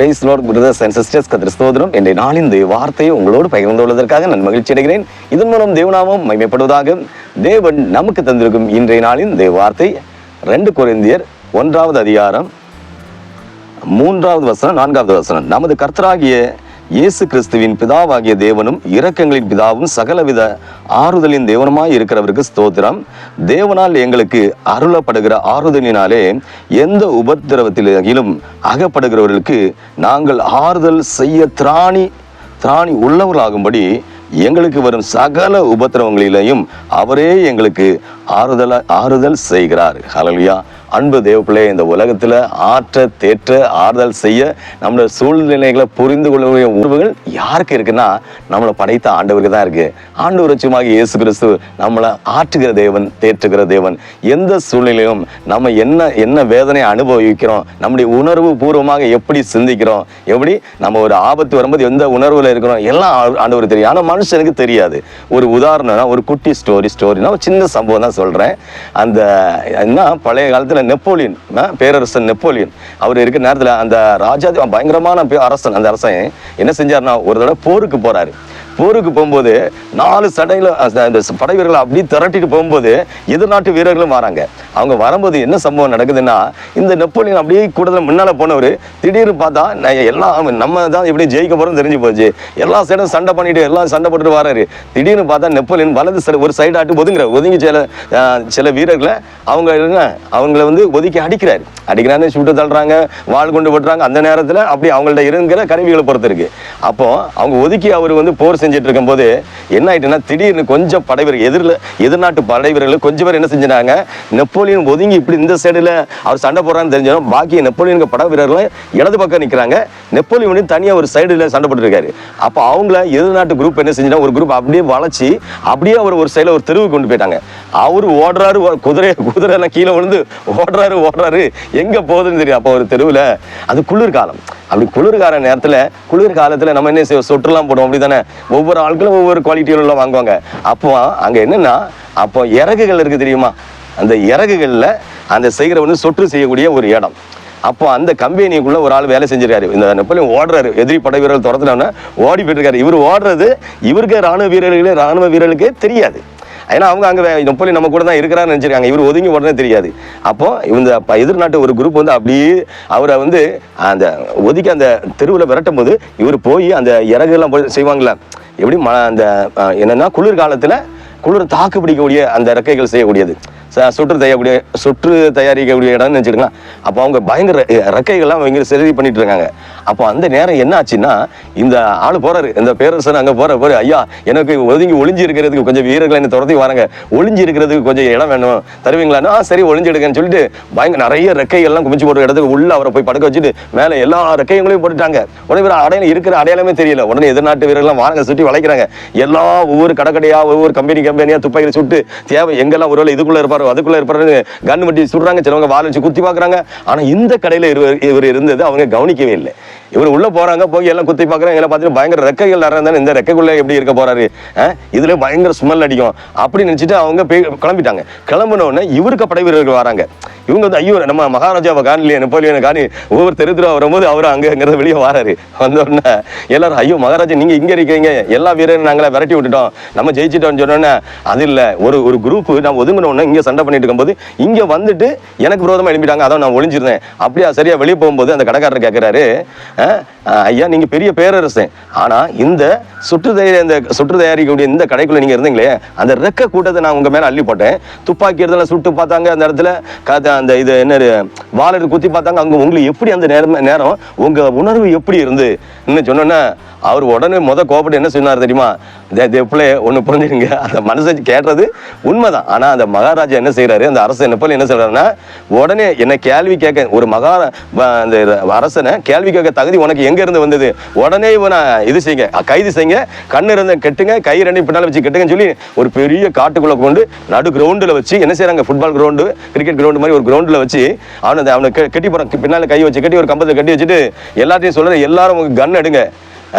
Praise lord brothers and sisters கத்திர என்ற நாளின் இந்த வார்த்தையை உங்களோடு பகிர்ந்து கொள்வதற்காக நான் மகிழ்ச்சி அடைகிறேன். இதன் மூலம் தேவநாமம் மைமைப்படுவதாக தேவன் நமக்கு தந்திருக்கும் இன்றைய நாளின் தேவ வார்த்தை. ரெண்டு குறைந்தியர் ஒன்றாவது அதிகாரம் மூன்றாவது வசனம் நான்காவது வசனம். நமது கர்த்தராகிய இயேசு கிறிஸ்துவின் பிதாவாகிய தேவனும் இரக்கங்களின் பிதாவும் சகலவித ஆறுதலின் தேவனுமாய் இருக்கிறவருக்கு ஸ்தோத்திரம். தேவனால் எங்களுக்கு அருளப்படுகிற ஆறுதலினாலே எந்த உபத்திரவத்திலும் அகப்படுகிறவர்களுக்கு நாங்கள் ஆறுதல் செய்ய திராணி திராணி உள்ளவர்களாகும்படி எங்களுக்கு வரும் சகல உபத்திரவங்களிலேயும் அவரே எங்களுக்கு ஆறுதல ஆறுதல் செய்கிறார். ஹலலியா அன்பு தேவப்பிள்ளை இந்த உலகத்தில் ஆற்ற தேற்ற ஆறுதல் செய்ய நம்மளோட சூழ்நிலைகளை புரிந்து கொள்ளக்கூடிய உணர்வுகள் யாருக்கு இருக்குன்னா நம்மளை படைத்த ஆண்டவருக்கு தான் இருக்குது ஆண்டவர் வச்சுமாக இயேசு கிறிஸ்து நம்மளை ஆற்றுகிற தேவன் தேற்றுகிற தேவன். எந்த சூழ்நிலையும் நம்ம என்ன என்ன வேதனை அனுபவிக்கிறோம் நம்முடைய உணர்வு பூர்வமாக எப்படி சிந்திக்கிறோம் எப்படி நம்ம ஒரு ஆபத்து வரும்போது எந்த உணர்வில் இருக்கிறோம் எல்லாம் ஆண்டவர் தெரியும். ஆனால் மனுஷனுக்கு தெரியாது. ஒரு உதாரணம்னா ஒரு குட்டி ஸ்டோரி ஸ்டோரினா ஒரு சின்ன சம்பவம் தான் சொல்கிறேன் அந்த என்ன பழைய காலத்தில் நெப்போலியன் பேரரசன் நெப்போலியன். அவர் இருக்கிற நேரத்துல அந்த ராஜாதி பயங்கரமான அரசன் அந்த அரசன் என்ன செஞ்சாருன்னா ஒரு தடவை போருக்கு போறாரு. போருக்கு போகும்போது நாலு சடையில் இந்த படை வீரர்களை அப்படியே திரட்டிட்டு போகும்போது எதிர்நாட்டு வீரர்களும் வராங்க. அவங்க வரும்போது என்ன சம்பவம் நடக்குதுன்னா இந்த நெப்போலியன் அப்படியே கூடத்துல முன்னால் போனவர் திடீர்னு பார்த்தா நான் எல்லாம் நம்ம தான் எப்படி ஜெயிக்க போகிறோம் தெரிஞ்சு போச்சு. எல்லா சைடும் சண்டை பண்ணிட்டு எல்லாம் சண்டை போட்டுட்டு வராரு. திடீர்னு பார்த்தா நெப்போலியன் வலது சைடு ஒரு சைடு ஆட்டு ஒதுங்குற ஒதுங்கி சில சில வீரர்களை அவங்க என்ன அவங்கள வந்து ஒதுக்கி அடிக்கிறாரு. அடிக்கிறான்னு சுட்டு தள்ளுறாங்க வாள் கொண்டு போட்டுறாங்க. அந்த நேரத்தில் அப்படி அவங்கள்ட்ட இருக்கிற கருவிகளை பொறுத்து இருக்கு. அப்போ அவங்க ஒதுக்கி அவர் வந்து போர் செஞ்சுட்டு இருக்கும்போது என்ன ஆயிட்டுன்னா திடீர்னு கொஞ்சம் படைவீரர்கள் எதிரில் எதிர்நாட்டு படை வீரர்கள் கொஞ்சம் பேர் என்ன செஞ்சாங்க நெப்போலியன் ஒதுங்கி இப்படி இந்த சைடுல அவர் சண்டை போடுறான்னு தெரிஞ்சாலும் பாக்கி நெப்போலியனுக்கு படை வீரர்கள் இடது பக்கம் நிற்கிறாங்க நெப்போலியன் தனியாக ஒரு சைடுல சண்டை போட்டுருக்காரு. அப்போ அவங்கள எதிர்நாட்டு குரூப் என்ன செஞ்சுனா ஒரு குரூப் அப்படியே வளைச்சி அப்படியே அவர் ஒரு சைடில் ஒரு தெருவுக்கு கொண்டு போயிட்டாங்க. அவரு ஓடுறாரு குதிரை குதிரை எல்லாம் கீழே விழுந்து ஓடுறாரு ஓடுறாரு. எங்கே போகுதுன்னு தெரியும். அப்போ ஒரு தெருவில் அது குளிர்காலம் அப்படி குளிர்கால நேரத்தில் குளிர் காலத்தில் நம்ம என்ன செய்வோம்? சொட்டுலாம் போடுவோம் அப்படி தானே ஒவ்வொரு ஆட்களும் ஒவ்வொரு குவாலிட்டியில வாங்குவாங்க. அப்போ அங்கே என்னன்னா அப்போ இறகுகள் இருக்குது தெரியுமா? அந்த இறகுகளில் அந்த செய்கிற வந்து சொட்டு செய்யக்கூடிய ஒரு இடம். அப்போ அந்த கம்பெனிக்குள்ளே ஒரு ஆள் வேலை செஞ்சிருக்காரு. இந்த நெப்போலியன் ஓடுறாரு. எதிரி படை வீரர்கள் துரத்துனோன்னா ஓடி போயிட்டு இவர் ஓடுறது இவருக்கு ராணுவ வீரர்களே ராணுவ வீரர்களுக்கே தெரியாது. ஏன்னா அவங்க அங்கே நெப்போலியன் நம்ம கூட தான் இருக்கிறான்னு நினச்சிருக்காங்க. இவர் ஒதுங்கி உடனே தெரியாது. அப்போ இந்த எதிர்நாட்டு ஒரு குரூப் வந்து அப்படியே அவரை வந்து அந்த ஒதுக்கி அந்த தெருவில் விரட்டும் போது இவர் போய் அந்த இறகுலாம் போய் செய்வாங்களே எப்படி ம அந்த என்னென்னா குளிர்காலத்தில் குளிர் காலத்தில் குளிர் தாக்கு பிடிக்கக்கூடிய அந்த ரெக்கைகள் செய்யக்கூடியது. சுற்று தயாரிக்கூடிய சுற்று தயாரிக்கக்கூடிய இடம்னு நினச்சிருக்கலாம் அப்போ அவங்க பயங்கர ரெக்கைகள்லாம் அவங்க சரி பண்ணிட்டு இருக்காங்க. அப்போ அந்த நேரம் என்ன ஆச்சுன்னா இந்த ஆள் போறாரு. இந்த பேரரசன் அங்கே போற போற ஐயா எனக்கு ஒதுங்கி ஒளிஞ்சு இருக்கிறதுக்கு கொஞ்சம் வீரர்கள் என்ன துரத்தி வராங்க. ஒளிஞ்சு இருக்கிறதுக்கு கொஞ்சம் இடம் வேணும். தருவீங்களான்னா "ஆ, சரி ஒளிஞ்சு எடுக்கன்னு சொல்லிட்டு பயங்கர நிறைய ரெக்கைகள்லாம் குமிச்சு போடுற இடத்துக்கு உள்ள அவரை போய் படுக்க வச்சுட்டு மேலே எல்லா ரெக்கைகளையும் போட்டுட்டாங்க. உடனே இவர் அடையாளம் இருக்கிற அடையாளமே தெரியல. உடனே எதிர்நாட்டு வீரர்கள்லாம் வாங்க சுற்றி வளைக்கிறாங்க. எல்லா ஒவ்வொரு கடைக்கடையா ஒவ்வொரு கம்பெனி கம்பெனியா துப்பாக்கி சுட்டு தேவை எங்கெல்லாம் ஒருவேளை இதுக்குள்ள இருப்பார் இருப்பார் அதுக்குள்ளே இருப்பாரு கன் வட்டி சுடுறாங்க சிலவங்க வாழை வச்சு குத்தி பார்க்குறாங்க. ஆனால் இந்த கடையில் இவர் இவர் இருந்தது அவங்க கவனிக்கவே இல்லை. இவர் உள்ளே போகிறாங்க போய் எல்லாம் குத்தி பார்க்குறாங்க எல்லாம் பார்த்துட்டு பயங்கர ரெக்கைகள் நிறைய இந்த ரெக்கைக்குள்ளே எப்படி இருக்க போகிறாரு இதில் பயங்கர ஸ்மெல் அடிக்கும். அப்படி நினச்சிட்டு அவங்க போய் கிளம்பிட்டாங்க. கிளம்பினோடனே இவருக்கு படை வீரர்கள் வராங்க. இவங்க வந்து ஐயோ நம்ம மகாராஜாவை காணலையே நெப்போலியனை காணி ஒவ்வொரு தெரு தெருவா வரும்போது அவர் அங்கேங்கிறத வெளியே வராரு. வந்தோடனே எல்லாரும் ஐயோ மகாராஜா நீங்கள் இங்கே இருக்கீங்க. எல்லா வீரரும் நாங்களே விரட்டி விட்டுட்டோம். நம்ம ஜெயிச்சிட்டோம்னு சொன்னோன்னே அது இல்லை. ஒரு ஒரு குரூப் நம்ம ஒதுங்கினோடனே இங்கே சண்டை பண்ணிட்டு இருக்கும்போது இங்க வந்துட்டு எனக்கு விரோதமாக எழுப்பிட்டாங்க அதான் நான் ஒளிஞ்சிருந்தேன். அப்படியா சரியா வெளியே போகும்போது அந்த கடைக்காரர் கேட்குறாரு ஐயா நீங்க பெரிய பேரரசன் ஆனா இந்த சுற்று தயாரி இந்த சுற்று தயாரிக்கக்கூடிய இந்த கடைக்குள்ள நீங்க இருந்தீங்களே அந்த ரெக்க கூட்டத்தை நான் உங்க மேல அள்ளி போட்டேன். துப்பாக்கி எடுத்துல சுட்டு பார்த்தாங்க அந்த இடத்துல காத்த- அந்த இது என்ன வாழை குத்தி பார்த்தாங்க. அங்க உங்களுக்கு எப்படி அந்த நேரம் நேரம் உங்க உணர்வு எப்படி இருந்து? இன்னும் சொன்னோன்னே அவர் உடனே முத கோபப்பட்டு என்ன சொன்னார் தெரியுமா? பிள்ளை ஒன்று புரிஞ்சுருங்க அந்த மனசை கேட்டது உண்மைதான். ஆனா அந்த மகாராஜா என்ன செய்றாரு? அந்த அரசன் போல என்ன சொல்றாருன்னா உடனே என்ன கேள்வி கேட்க ஒரு மகா வ- அந்த அரசனை கேள்வி கேட்க தகுதி உனக்கு எங்க இருந்து வந்தது? உடனே இவனை இது செய்யுங்க. கைது செய்யுங்க. கண்ணு இருந்த கெட்டுங்க. கை ரெண்டு பின்னால வச்சு கெட்டுங்கன்னு சொல்லி ஒரு பெரிய காட்டுக்குள்ளே கொண்டு நடு கிரவுண்டில் வச்சு என்ன செய்றாங்க? ஃபுட்பால் கிரவுண்டு கிரிக்கெட் கிரவுண்டு மாதிரி ஒரு கிரவுண்டில் வச்சு அவனை அந்த- அவனை கட்டி போறான். பின்னால் கை வச்சு கட்டி ஒரு கம்பத்தில் கட்டி வச்சுட்டு எல்லாத்தையும் சொல்கிறேன் எல்லாரும் உங்க கன் எடுங்க.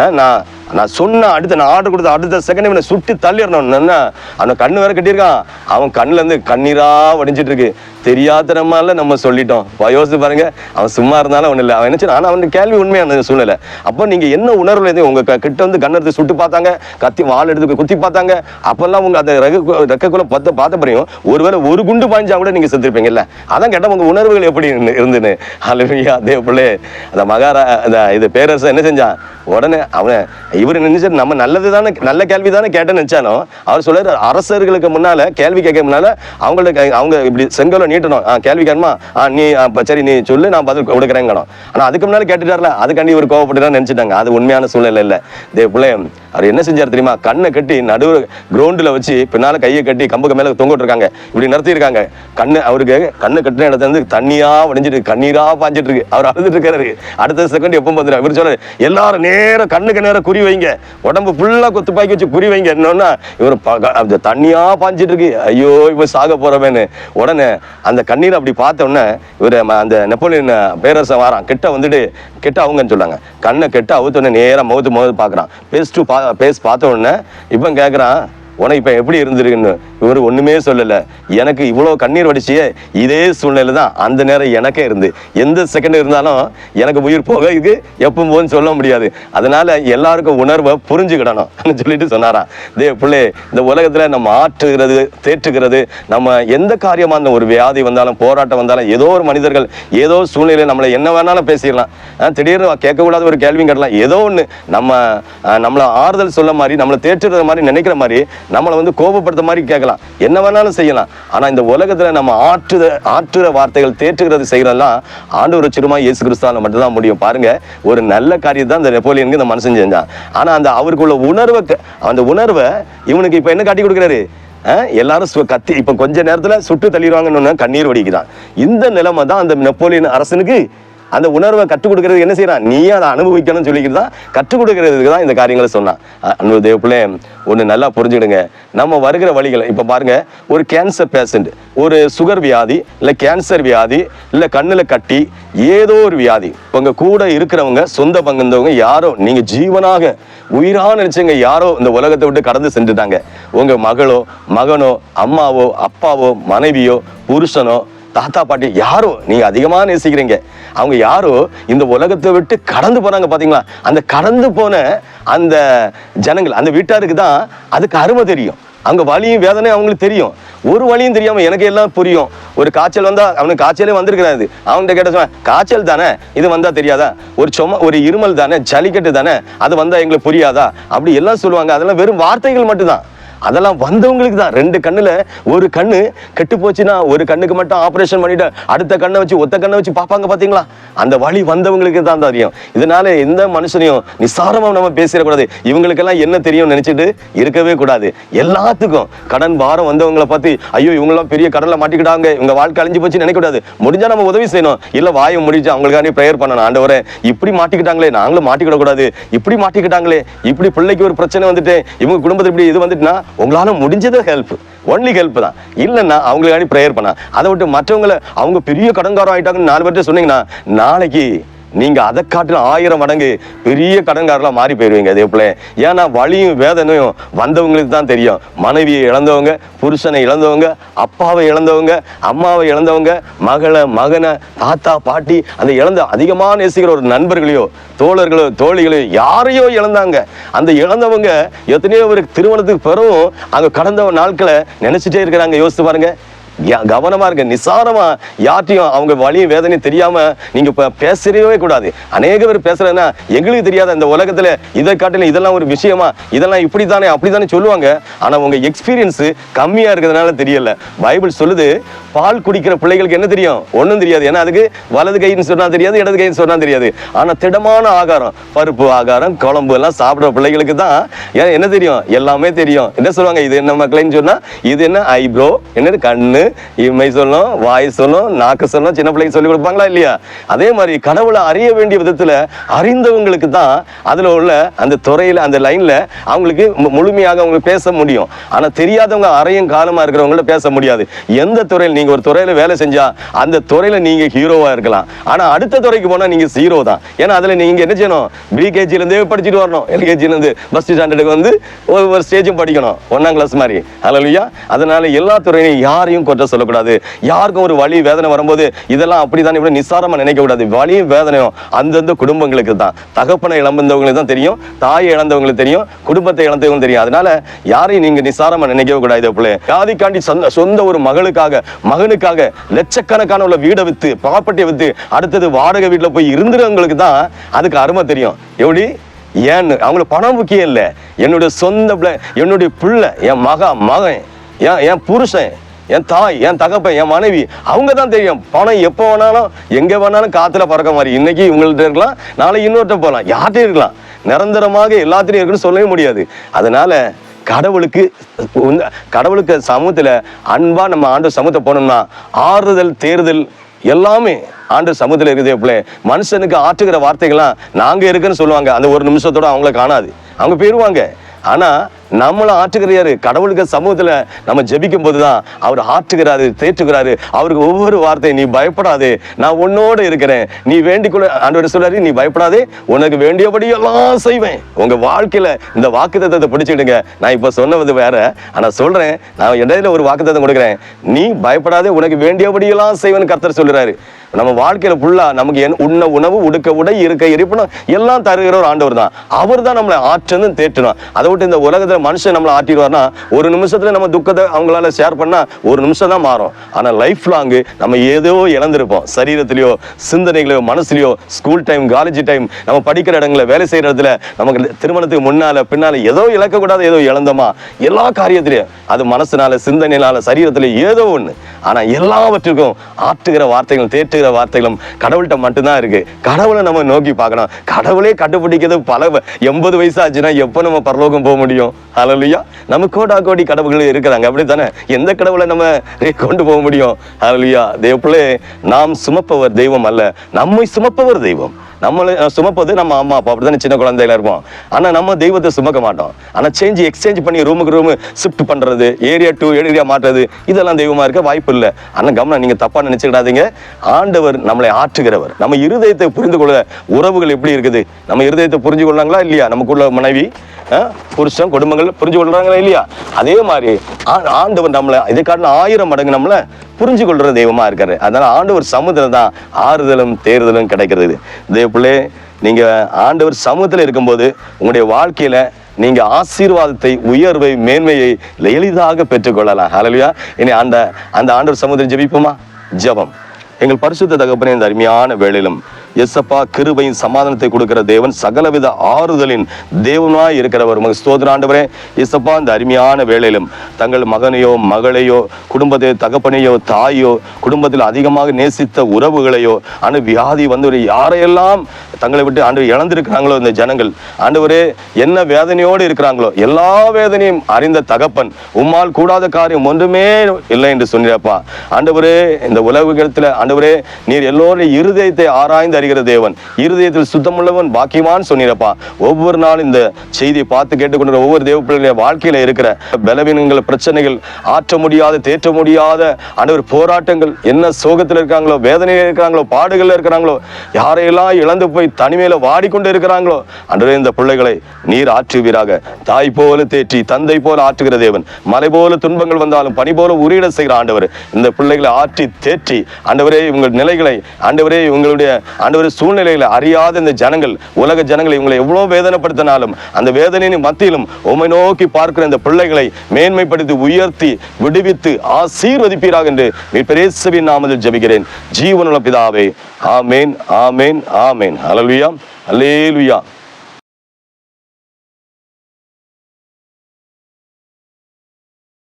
நான் நான் சொன்ன அடுத்த நான் ஆர்டர் கொடுத்த அடுத்த செகண்ட் இவனை சுட்டு தள்ளிடணும். என்ன அவனை கண்ணு வேற கட்டியிருக்கான். அவன் கண்ணுலேருந்து கண்ணீராக கண்ணீரா வடிஞ்சிட்டு இருக்கு தெரியாதனமால நம்ம சொல்லிட்டோம். பா, யோசிச்சு பாருங்க. அவன் சும்மா இருந்தாலும் அவன் இல்லை. அவன் என்ன ஆனால் அவன் கேள்வி உண்மையான சூழ்நிலை. அப்போ நீங்கள் என்ன உணர்வுல இருந்து உங்க க- கிட்ட வந்து கண்ணெடுத்து சுட்டு பார்த்தாங்க? கத்தி வால் எடுத்து குத்தி பார்த்தாங்க? அப்பெல்லாம் உங்க அந்த ரெக்க ரெக்கைக்குள்ள பத்த பார்த்த பிறையும் ஒருவேளை ஒரு குண்டு பாய்ஞ்சா கூட நீங்க செத்துருப்பீங்கல்ல? அதான் கேட்ட உங்க உணர்வுகள் எப்படி இருந்துன்னு. அலுவலியா அதே பிள்ளை அந்த மகாரா அந்த இது பேரரசன் என்ன செஞ்சான்? உடனே அவன் இவர் நினைச்சு நம்ம நல்லது தானே நல்ல கேள்வி தானே கேட்டேன்னு நினைச்சானோ அவர் சொல்றாரு அரசர்களுக்கு முன்னால கேள்வி கேட்க முன்னால அவங்களுக்கு அவங்க இப்படி செங்கலை நீட்டணும். ஆ கேள்வி கேட்கணுமா? ஆ நீ சரி நீ சொல்லு நான் பதில் கொடுக்குறேங்கணும். ஆனா அதுக்கு முன்னால கேட்டுட்டார்ல அதுக்காண்டி இவர் கோவப்பட்டு நினைச்சிட்டாங்க. அது உண்மையான சூழ்நிலை இல்லை. தே பிள்ளை அவர் என்ன செஞ்சார் தெரியுமா? கண்ணை கட்டி நடு கிரவுண்டில் வச்சு பின்னால கையை கட்டி கம்புக்கு மேல தொங்கிட்டு இருக்காங்க இப்படி நிறுத்திருக்காங்க கண்ணு அவருக்கு கண்ணு கட்டின இடத்துல இருந்து தண்ணியா வடிஞ்சிட்டு கண்ணீராக பாஞ்சிட்டு இருக்கு. அவர் அழுதுட்டு இருக்காரு. அடுத்த செகண்ட் எப்போ வந்துடும் இவர் சொல்றாரு எல்லாரும் நேரம் கண்ணுக்கு நேரம் குறி வைங்க. உடம்பு ஃபுல்லா கொத்து பாக்கி வச்சு குறி வைங்க. என்னன்னா இவர் அந்த தண்ணியா பாஞ்சிட்டு இருக்கு. ஐயோ இப்போ சாக போறவேன்னு உடனே அந்த கண்ணீரை அப்படி பார்த்த உடனே இவர் அந்த நெப்போலியன் பேரரசன் வாரான். கிட்ட வந்துட்டு கெட்ட அவங்கன்னு சொல்லாங்க கண்ணை கெட்ட அவுத்தோடனே நேராக முகத்து முகத்து பார்க்கறான். பேஸ் டு பா பேஸ் பார்த்த உடனே இவன் கேட்கறான் உனக்கு இப்போ எப்படி இருந்திருக்குன்னு இவர் ஒன்றுமே சொல்லலை. எனக்கு இவ்வளோ கண்ணீர் வடிச்சியே இதே சூழ்நிலை தான் அந்த நேரம் எனக்கே இருந்து. எந்த செகண்ட் இருந்தாலும் எனக்கு உயிர் போக இது எப்போ போகுன்னு சொல்ல முடியாது. அதனால் எல்லாருக்கும் உணர்வை புரிஞ்சுக்கிடணும் சொல்லிட்டு சொன்னாராம் தே பிள்ளை இந்த உலகத்தில் நம்ம ஆற்றுகிறது தேற்றுகிறது நம்ம எந்த காரியமாக இருந்த ஒரு வியாதி வந்தாலும் போராட்டம் வந்தாலும் ஏதோ ஒரு மனிதர்கள் ஏதோ சூழ்நிலை நம்மளை என்ன வேணாலும் பேசிடலாம். திடீர்னு கேட்கக்கூடாத ஒரு கேள்வியும் கேட்டலாம் ஏதோ ஒன்று நம்ம நம்மளை ஆறுதல் சொல்ல மாதிரி நம்மளை தேற்றுறது மாதிரி நினைக்கிற மாதிரி நம்மளை வந்து கோபப்படுத்த மாதிரி கேட்கலாம். என்ன வேணாலும் செய்யலாம். ஆனால் இந்த உலகத்தில் நம்ம ஆற்றுத ஆற்றுற வார்த்தைகள் தேற்றுகிறது ஆண்டு ஆண்டவர் சிறுமா இயேசு கிறிஸ்தாவில் மட்டும்தான் முடியும். பாருங்க ஒரு நல்ல காரியம் தான் இந்த நெப்போலியனுக்கு இந்த மனுஷன் செஞ்சான். ஆனால் அந்த அவருக்குள்ள உணர்வை அந்த உணர்வை இவனுக்கு இப்போ என்ன காட்டி கொடுக்குறாரு? எல்லாரும் சு- கத்தி இப்போ கொஞ்ச நேரத்தில் சுட்டு தள்ளிடுவாங்கன்னு கண்ணீர் வடிக்கிறான் இந்த நிலைமை தான் அந்த நெப்போலியன் அரசனுக்கு அந்த உணர்வை கற்றுக் கொடுக்கறது என்ன செய்யறான்? நீயே அதை அனுபவிக்கணும்னு சொல்லிக்கிட்டு தான் கற்றுக் கொடுக்கறதுக்கு தான் இந்த காரியங்களை சொன்னான். அஹ் அன்பு தேவப்பிள்ளை ஒன்று நல்லா புரிஞ்சுடுங்க நம்ம வருகிற வழிகளை இப்போ பாருங்க ஒரு கேன்சர் பேஷண்ட் ஒரு சுகர் வியாதி இல்லை கேன்சர் வியாதி இல்லை கண்ணில் கட்டி ஏதோ ஒரு வியாதி உங்கள் கூட இருக்கிறவங்க சொந்த பங்குந்தவங்க யாரோ நீங்கள் ஜீவனாக உயிரான நினச்சவங்க யாரோ இந்த உலகத்தை விட்டு கடந்து சென்றுட்டாங்க. உங்கள் மகளோ மகனோ அம்மாவோ அப்பாவோ மனைவியோ புருஷனோ தாத்தா பாட்டி யாரோ? நீங்க அதிகமாக நேசிக்கிறீங்க. அவங்க யாரோ? இந்த உலகத்தை விட்டு கடந்து போனாங்க பார்த்தீங்களா அந்த கடந்து போன அந்த ஜனங்கள் அந்த வீட்டாருக்கு தான் அதுக்கு அருமை தெரியும். அங்கே வலியும் வேதனையும் அவங்களுக்கு தெரியும். ஒரு வழியும் தெரியாம எனக்கு எல்லாம் புரியும். ஒரு காய்ச்சல் வந்தா அவனுக்கு காய்ச்சலே வந்திருக்கிறாரு அவன்கிட்ட கேட்ட சொன்னேன், காய்ச்சல் தானே? இது வந்தா தெரியாதா? ஒரு சும ஒரு இருமல் தானே? ஜல்லிக்கட்டு தானே? அது வந்தா எங்களுக்கு புரியாதா? அப்படி எல்லாம் சொல்லுவாங்க. அதெல்லாம் வெறும் வார்த்தைகள் மட்டும்தான். அதெல்லாம் வந்தவங்களுக்கு தான். ரெண்டு கண்ணுல ஒரு கண்ணு கெட்டு போச்சுன்னா ஒரு கண்ணுக்கு மட்டும் ஆபரேஷன் பண்ணிட்டு அடுத்த கண்ணை வச்சு ஒத்த கண்ணை வச்சு பார்ப்பாங்க பாத்தீங்களா? அந்த வழி வந்தவங்களுக்கு தான் தெரியும் இதனால எந்த மனுஷனையும் நிசாரமா நம்ம பேசிடக்கூடாது. இவங்களுக்கெல்லாம் என்ன தெரியும் நினைச்சிட்டு இருக்கவே கூடாது. எல்லாத்துக்கும் கடன் பாரம் வந்தவங்களை பார்த்து ஐயோ இவங்களாம் பெரிய கடலில் மாட்டிக்கிட்டாங்க. இவங்க வாழ்க்கை அழிஞ்சு போச்சு நினைக்க கூடாது. முடிஞ்சா நம்ம உதவி செய்யணும். இல்ல வாயை முடிஞ்சு அவங்களுக்காண்டி ப்ரேயர் பண்ணணும். ஆண்டவரே இப்படி மாட்டிக்கிட்டாங்களே. நாங்களும் மாட்டிக்கிட கூடாது இப்படி மாட்டிக்கிட்டாங்களே. இப்படி பிள்ளைக்கு ஒரு பிரச்சனை வந்துட்டு இவங்க குடும்பத்தில் இப்படி இது வந்துட்டுனா உங்களால முடிஞ்சது ஹெல்ப் ஒன்லி ஹெல்ப் தான். இல்லைன்னா அவங்களுக்காண்டி ப்ரேயர் பண்ண. அதை விட்டு மற்றவங்கள அவங்க பெரிய கடன்காரம் ஆயிட்டாங்கன்னு நாலு பேர்கிட்ட சொன்னீங்கன்னா நாளைக்கு நீங்க அதை காட்டிலும் ஆயிரம் மடங்கு பெரிய கடன்காரலா மாறி போயிருவீங்க அதே போல. ஏன்னா வலியும் வேதனையும் வந்தவங்களுக்கு தான் தெரியும். மனைவியை இழந்தவங்க புருஷனை இழந்தவங்க அப்பாவை இழந்தவங்க அம்மாவை இழந்தவங்க மகளை மகனை தாத்தா பாட்டி அந்த இழந்த அதிகமாக நேசிக்கிற ஒரு நண்பர்களையோ தோழர்களோ தோழிகளையோ யாரையோ இழந்தாங்க. அந்த இழந்தவங்க எத்தனையோ ஒரு திருமணத்துக்கு பிறகும் அங்கே கடந்த நாட்களை நினைச்சிட்டே இருக்கிறாங்க. யோசித்து பாருங்கள் கவனமா இருங்க. நிசாரமா யார்ட்டையும் அவங்க வழியும் வேதனையும் தெரியாம நீங்க இப்ப பேசவே கூடாது. அநேக பேர் பேசுறேன்னா எங்களுக்கு தெரியாத இந்த உலகத்துல இதை காட்டிலும் இதெல்லாம் ஒரு விஷயமா? இதெல்லாம் இப்படித்தானே அப்படித்தானே சொல்லுவாங்க. ஆனா உங்க எக்ஸ்பீரியன்ஸ் கம்மியா இருக்கிறதுனால தெரியல. பைபிள் சொல்லுது பால் குடிக்கிற பிள்ளைகளுக்கு என்ன தெரியும்? ஒன்றும் தெரியாது. ஏன்னா அதுக்கு வலது கைன்னு சொன்னா தெரியாது இடது கைன்னு சொன்னா தெரியாது. ஆனா திடமான ஆகாரம் பருப்பு ஆகாரம் குழம்பு எல்லாம் சாப்பிடுற பிள்ளைகளுக்கு தான் ஏன் என்ன தெரியும்? எல்லாமே தெரியும். என்ன சொல்லுவாங்க? இது என்ன மக்களைன்னு சொன்னா இது என்ன ஐப்ரோ? என்னது கண்ணு? கண்ணு இம்மை சொல்லும் வாய் சொல்லும் நாக்கு சொல்லும் சின்ன பிள்ளைக்கு சொல்லி கொடுப்பாங்களா இல்லையா? அதே மாதிரி கடவுளை அறிய வேண்டிய விதத்தில் அறிந்தவங்களுக்கு தான் அதில் உள்ள அந்த துறையில் அந்த லைனில் அவங்களுக்கு முழுமையாக அவங்க பேச முடியும். ஆனால் தெரியாதவங்க அறையும் காலமாக இருக்கிறவங்கள பேச முடியாது. எந்த துறையில் நீங்கள் ஒரு துறையில் வேலை செஞ்சால் அந்த துறையில் நீங்கள் ஹீரோவாக இருக்கலாம். ஆனால் அடுத்த துறைக்கு போனால் நீங்கள் ஹீரோ தான். ஏன்னா அதில் நீங்கள் என்ன செய்யணும்? பிகேஜில படிச்சுட்டு வரணும். எல்கேஜில ஃபஸ்ட் ஸ்டாண்டர்டுக்கு வந்து ஒரு ஸ்டேஜும் படிக்கணும். ஒன்றாம் கிளாஸ் மாதிரி. அதில் இல்லையா அதனால் எல்லா துறையிலையும் யாரையும் குற்றம் சொல்லக்கூடாது. யாருக்கும் ஒரு வலி வேதனை வரும்போது இதெல்லாம் அப்படிதான் இப்படி நிசாரமா நினைக்க கூடாது. வேதனையும் அந்தந்த குடும்பங்களுக்கு தான். தகப்பனை இழந்தவங்களுக்கு தான் தெரியும். தாயை இழந்தவங்களுக்கு தெரியும். குடும்பத்தை இழந்தவங்க தெரியும். அதனால யாரையும் நீங்க நிசாரமா நினைக்கவே கூடாது பிள்ளை. ஜாதிக்காண்டி சொந்த சொந்த ஒரு மகளுக்காக மகனுக்காக லட்சக்கணக்கான உள்ள வீடை வித்து ப்ராப்பர்ட்டியை வித்து அடுத்தது வாடகை வீட்டில் போய் இருந்துறவங்களுக்கு தான் அதுக்கு அருமை தெரியும். எப்படி? ஏன்னு அவங்களுக்கு பணம் முக்கியம் இல்லை. என்னுடைய சொந்த பிள்ளை என்னுடைய பிள்ளை என் மகா மகன் என் என் புருஷன் என் தாய் என் தகப்பன் என் மனைவி அவங்க தான் தெரியும். பணம் எப்போ வேணாலும் எங்கே வேணாலும் காற்றுல பறக்க மாதிரி. இன்னைக்கு இவங்கள்ட்ட இருக்கலாம் நாளை இன்னொருத்த போகலாம் யார்கிட்டையும் இருக்கலாம். நிரந்தரமாக எல்லாத்திலையும் இருக்குன்னு சொல்லவே முடியாது. அதனால கடவுளுக்கு உந்த- கடவுளுக்கு சமூகத்தில் அன்பாக நம்ம ஆண்டு சமூகத்தை போனோம்னா ஆறுதல் தேர்தல் எல்லாமே ஆண்டு சமூகத்தில் இருக்குது எப்படி மனுஷனுக்கு ஆற்றுகிற வார்த்தைகள்லாம் நாங்கள் இருக்குன்னு சொல்லுவாங்க. அந்த ஒரு நிமிஷத்தோட அவங்கள காணாது. அவங்க போயிருவாங்க. ஆனால் நம்மளும் ஆற்றுகிறாரு. கடவுளுக்கு சமூகத்தில் நம்ம ஜெபிக்கும் போதுதான் அவர் ஆற்றுகிறாரு தேற்றுகிறாரு. அவருக்கு ஒவ்வொரு வார்த்தையும் நீ பயப்படாது நான் உன்னோட இருக்கிறேன். நீ வேண்டிக்கொள்ள ஆண்டவர் சொல்றாரு நீ பயப்படாதே உனக்கு வேண்டியபடி எல்லாம் செய்வேன். உங்க வாழ்க்கையில இந்த வாக்குத்தத்தத்தை பிடிச்சிடுங்க நான் இப்போ சொன்னது வேற. ஆனால் சொல்றேன் நான் இடையில ஒரு வாக்குத்தத்தம் கொடுக்குறேன். நீ பயப்படாதே உனக்கு வேண்டியபடி எல்லாம் செய்வேன்னு கர்த்தர் சொல்றாரு. நம்ம வாழ்க்கையில ஃபுல்லா நமக்கு என் உண்ண உணவு உடுக்க உடை இருக்க இருப்பினும் எல்லாம் தருகிற ஒரு ஆண்டவர் தான் அவர் தான் நம்மளை ஆற்றணும் தேற்றணும். அதை விட்டு இந்த உலகத்தில் மனுஷன் நம்மளை ஆட்டிடுவார்னா ஒரு நிமிஷத்துல நம்ம துக்கத்தை அவங்களால ஷேர் பண்ணா ஒரு நிமிஷம் தான் மாறும். ஆனா லைஃப் லாங்கு நம்ம ஏதோ இழந்திருப்போம். சரீரத்திலயோ சிந்தனைகளையோ மனசுலயோ ஸ்கூல் டைம் காலேஜ் டைம் நம்ம படிக்கிற இடங்களில் வேலை செய்யற இடத்துல நமக்கு திருமணத்துக்கு முன்னால பின்னால ஏதோ இழக்கக்கூடாது ஏதோ இழந்தோமா? எல்லா காரியத்திலையும். அது மனசுனால சிந்தனையினால சரீரத்தில் ஏதோ ஒன்று ஆனா எல்லாவற்றுக்கும் ஆட்டுகிற வார்த்தைகளும் தேற்றுகிற வார்த்தைகளும் கடவுள்கிட்ட மட்டும்தான் இருக்கு. கடவுளை நம்ம நோக்கி பார்க்கணும். கடவுளே கண்டுபிடிக்கிறது பல எண்பது வயசு ஆச்சுன்னா எப்போ நம்ம பரலோகம் போக முடியும்? ஹalleluya நம்ம கோடா கோடி கடவுள்கள் இருக்கிறாங்க. அப்படி தானே எந்த கடவுளை நம்ம கொண்டு போக முடியும்? ஹalleluya தேவப்பிள்ளை நாம் சுமப்பவர் தெய்வம் அல்ல. நம்மை சுமப்பவர் தெய்வம். நம்மளை சுமப்பது நம்ம அம்மா அப்பா. அப்படித்தானே? சின்ன குழந்தையில இருப்போம். ஆனால் நம்ம தெய்வத்தை சுமக்க மாட்டோம். ஆனால் சேஞ்ச் எக்ஸ்சேஞ்ச் பண்ணி ரூமுக்கு ரூமு ஷிஃப்ட் பண்ணுறது ஏரியா டு ஏரியா மாற்றுறது இதெல்லாம் தெய்வமாக இருக்க வாய்ப்பு இல்லை. ஆனால் கவனம் நீங்கள் தப்பாக நினச்சிக்கிடாதீங்க. ஆண்டவர் நம்மளை ஆற்றுகிறவர். நம்ம இருதயத்தை புரிந்து கொள்ள உறவுகள் எப்படி இருக்குது? நம்ம இருதயத்தை புரிஞ்சு கொள்ளாங்களா இல்லையா? நமக்குள்ள மனைவி புருஷன் குடும்பங்கள் புரிஞ்சு கொள்றாங்களா இல்லையா? அதே மாதிரி ஆண்டவர் நம்மளை இதை காட்டின ஆயிரம் மடங்கு நம்மளை புரிஞ்சு கொள்ற தெய்வமா இருக்காரு. அதனால ஆண்டவர் சமுதிரம் தான் ஆறுதலும் தேறுதலும் கிடைக்கிறது. இதே பிள்ளை நீங்க ஆண்டவர் சமூகத்தில் இருக்கும்போது உங்களுடைய வாழ்க்கையில நீங்க ஆசீர்வாதத்தை உயர்வை மேன்மையை எளிதாக பெற்றுக்கொள்ளலாம். ஹalleluya இனி அந்த அந்த ஆண்டவர் சமூகத்தில் ஜெபிப்போமா? ஜெபம். எங்கள் பரிசுத்த தகப்பனே இந்த அருமையான வேளையிலும் எஸ்அப்பா கிருபையின் சமாதானத்தை கொடுக்கிற தேவன் சகலவித ஆறுதலின் தேவனாய் இருக்கிறவர். உமக்கு ஸ்தோத்திர ஆண்டவரே. எஸ்அப்பா இந்த அருமையான வேளையிலும் தங்கள் மகனையோ மகளையோ குடும்பத்தை தகப்பனையோ தாயோ குடும்பத்தில் அதிகமாக நேசித்த உறவுகளையோ அன்று வியாதி வந்து யாரையெல்லாம் தங்களை விட்டு ஆண்டு இழந்திருக்கிறாங்களோ இந்த ஜனங்கள். ஆண்டவரே என்ன வேதனையோடு இருக்கிறாங்களோ எல்லா வேதனையும் அறிந்த தகப்பன் உம்மால் கூடாத காரியம் ஒன்றுமே இல்லை என்று சொன்னீரப்பா ஆண்டவரே இந்த உலகத்தில் ஆண்டவரே நீர் எல்லோருடைய இருதயத்தை ஆராய்ந்து அறிகிற தேவன். இருதயத்தில் சுத்தமுள்ளவன் பாக்கியவான் சொன்னிருப்பான் ஒவ்வொரு நாளும் இந்த செய்தியை பார்த்து கேட்டுக்கொண்ட ஒவ்வொரு தேவ பிள்ளைகளுடைய வாழ்க்கையில இருக்கிற பலவீனங்கள் பிரச்சனைகள் ஆற்ற முடியாத தேற்ற முடியாத அனைவர் போராட்டங்கள் என்ன சோகத்தில் இருக்காங்களோ வேதனையில் இருக்கிறாங்களோ பாடுகள்ல இருக்கிறாங்களோ யாரையெல்லாம் இழந்து போய் தனிமையில வாடிக்கொண்டு இருக்கிறாங்களோ அன்றே இந்த பிள்ளைகளை நீர் ஆற்றுவீராக. தாய் போல தேற்றி தந்தை போல ஆற்றுகிற தேவன். மலை போல துன்பங்கள் வந்தாலும் பனி போல உரியிட செய்கிற ஆண்டவர். இந்த பிள்ளைகளை ஆற்றி தேற்றி ஆண்டவரே உங்கள் நிலைகளை ஆண்டவரே இவங்களுடைய ஒரு சூழ்நிலையில் அறியாத இந்த ஜனங்கள் உலக ஜனங்களை இவங்களை எவ்வளவு வேதனைப்படுத்தினாலும் அந்த வேதனையின் மத்தியிலும் உம்மை நோக்கி பார்க்கிற இந்த பிள்ளைகளை மேன்மைப்படுத்தி உயர்த்தி விடுவித்து ஆசீர்வதிப்பீராக என்று பிரேசவின் நாமத்தில் ஜபிக்கிறேன். ஜீவனுள்ள பிதாவே ஆமேன் ஆமேன் ஆமேன். அலலுயா அல்லேலுயா